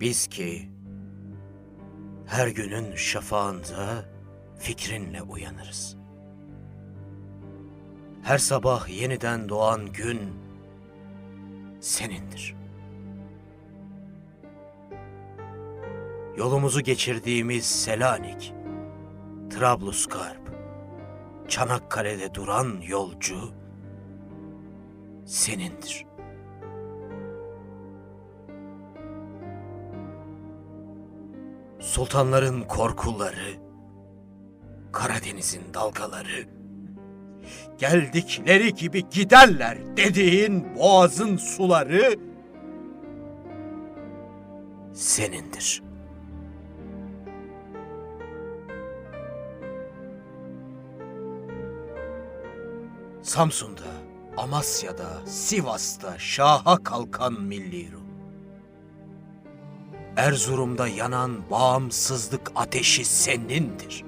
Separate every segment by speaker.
Speaker 1: Biz ki her günün şafağında fikrinle uyanırız. Her sabah yeniden doğan gün senindir. Yolumuzu geçirdiğimiz Selanik, Trablusgarp, Çanakkale'de duran yolcu senindir. Sultanların korkuları, Karadeniz'in dalgaları, geldikleri gibi giderler dediğin boğazın suları senindir. Samsun'da, Amasya'da, Sivas'ta şaha kalkan milli ruh. Erzurum'da yanan bağımsızlık ateşi senindir.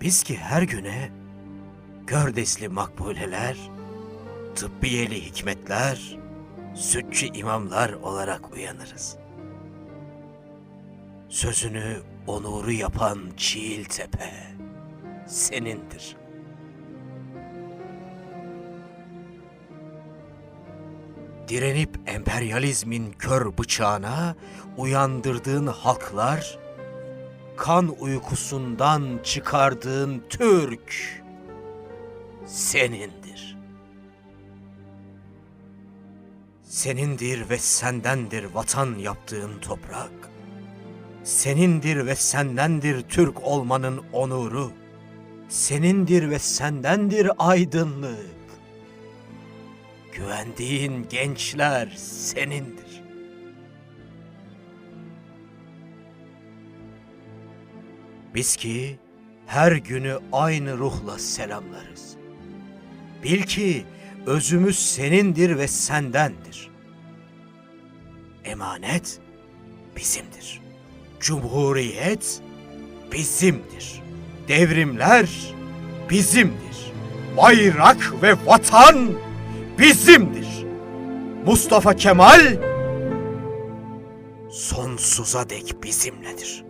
Speaker 1: Biz ki her güne gördesli makbuleler, tıbbiyeli hikmetler, sütçü imamlar olarak uyanırız. Sözünü onuru yapan Çiğiltepe senindir. Direnip emperyalizmin kör bıçağına uyandırdığın halklar, kan uykusundan çıkardığın Türk senindir. Senindir ve sendendir vatan yaptığın toprak. Senindir ve sendendir Türk olmanın onuru. Senindir ve sendendir aydınlık. Güvendiğin gençler senindir. Biz ki her günü aynı ruhla selamlarız. Bil ki özümüz senindir ve sendendir. Emanet bizimdir. Cumhuriyet bizimdir. Devrimler bizimdir. Bayrak ve vatan bizimdir. Mustafa Kemal sonsuza dek bizimledir.